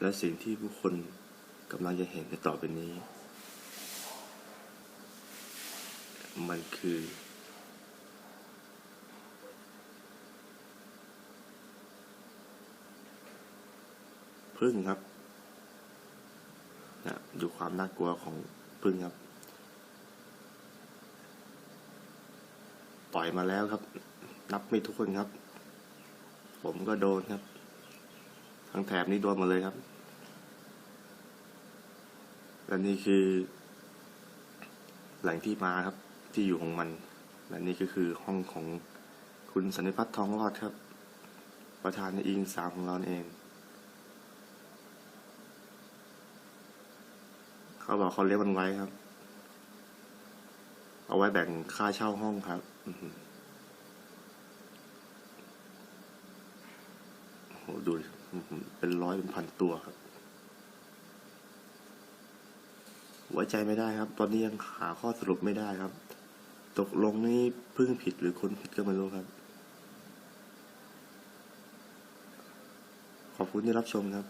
และสิ่งที่ผู้คนกำลังจะเห็นในต่อไปนี้ มันคือ พึ่งครับนะดูความน่ากลัวของพึ่งครับ ปล่อยมาแล้วครับ นับไม่ทุกคนครับ ผมก็โดนครับ ทั้งแถบนี้โดนหมดเลยครับ และนี่คือแหล่งที่มาครับที่อยู่ของมัน และนี่ก็คือห้องของคุณสันนิพัฒน์ทองรอดครับ ประธานในอิงสามของเราเอง เขาบอกเขาเลี้ยงมันไว้ครับ เอาไว้แบ่งค่าเช่าห้องครับ อือหือโอ้โห ดูดิอื้อหือเป็นร้อยเป็นพันตัวครับ ไว้ใจไม่ได้ครับ ตอนนี้ยังหาข้อสรุปไม่ได้ครับ ตกลงนี่พึ่งผิดหรือคนผิดก็ไม่รู้ครับ ขอบคุณที่รับชมครับ